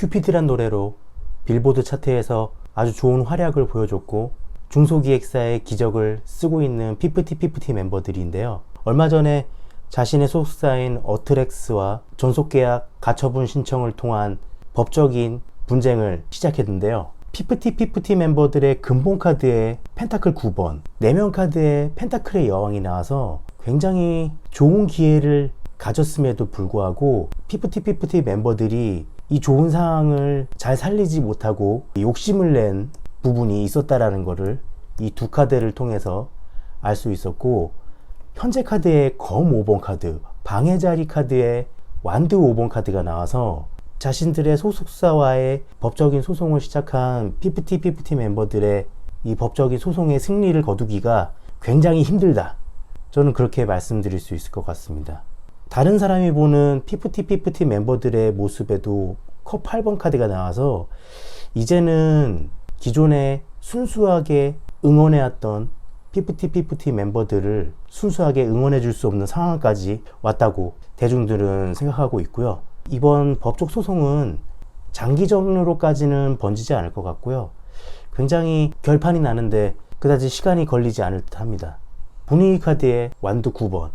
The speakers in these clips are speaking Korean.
큐피드란 노래로 빌보드 차트에서 아주 좋은 활약을 보여줬고 중소기획사의 기적을 쓰고 있는 피프티 피프티 멤버들인데요. 얼마 전에 자신의 소속사인 어트렉스와 전속계약 가처분 신청을 통한 법적인 분쟁을 시작했는데요. 피프티 피프티 멤버들의 근본 카드에 펜타클 9번, 내면 카드에 펜타클의 여왕이 나와서 굉장히 좋은 기회를 가졌음에도 불구하고 피프티 피프티 멤버들이 이 좋은 상황을 잘 살리지 못하고 욕심을 낸 부분이 있었다라는 것을 이 두 카드를 통해서 알 수 있었고 현재 카드에 검 5번 카드, 방해자리 카드에 완드 5번 카드가 나와서 자신들의 소속사와의 법적인 소송을 시작한 피프티 피프티 멤버들의 이 법적인 소송의 승리를 거두기가 굉장히 힘들다. 저는 그렇게 말씀드릴 수 있을 것 같습니다. 다른 사람이 보는 피프티 피프티 멤버들의 모습에도 컵 8번 카드가 나와서 이제는 기존에 순수하게 응원해왔던 피프티 피프티 멤버들을 순수하게 응원해 줄 수 없는 상황까지 왔다고 대중들은 생각하고 있고요. 이번 법적 소송은 장기전으로까지는 번지지 않을 것 같고요. 굉장히 결판이 나는데 그다지 시간이 걸리지 않을 듯 합니다. 분위기 카드에 완두 9번,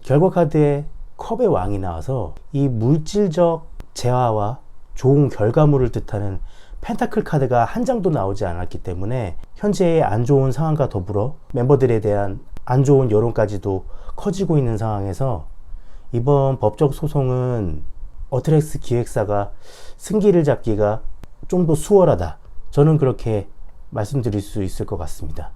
결과 카드에 컵의 왕이 나와서 이 물질적 재화와 좋은 결과물을 뜻하는 펜타클 카드가 한 장도 나오지 않았기 때문에 현재의 안 좋은 상황과 더불어 멤버들에 대한 안 좋은 여론까지도 커지고 있는 상황에서 이번 법적 소송은 어트렉스 기획사가 승기를 잡기가 좀 더 수월하다. 저는 그렇게 말씀드릴 수 있을 것 같습니다.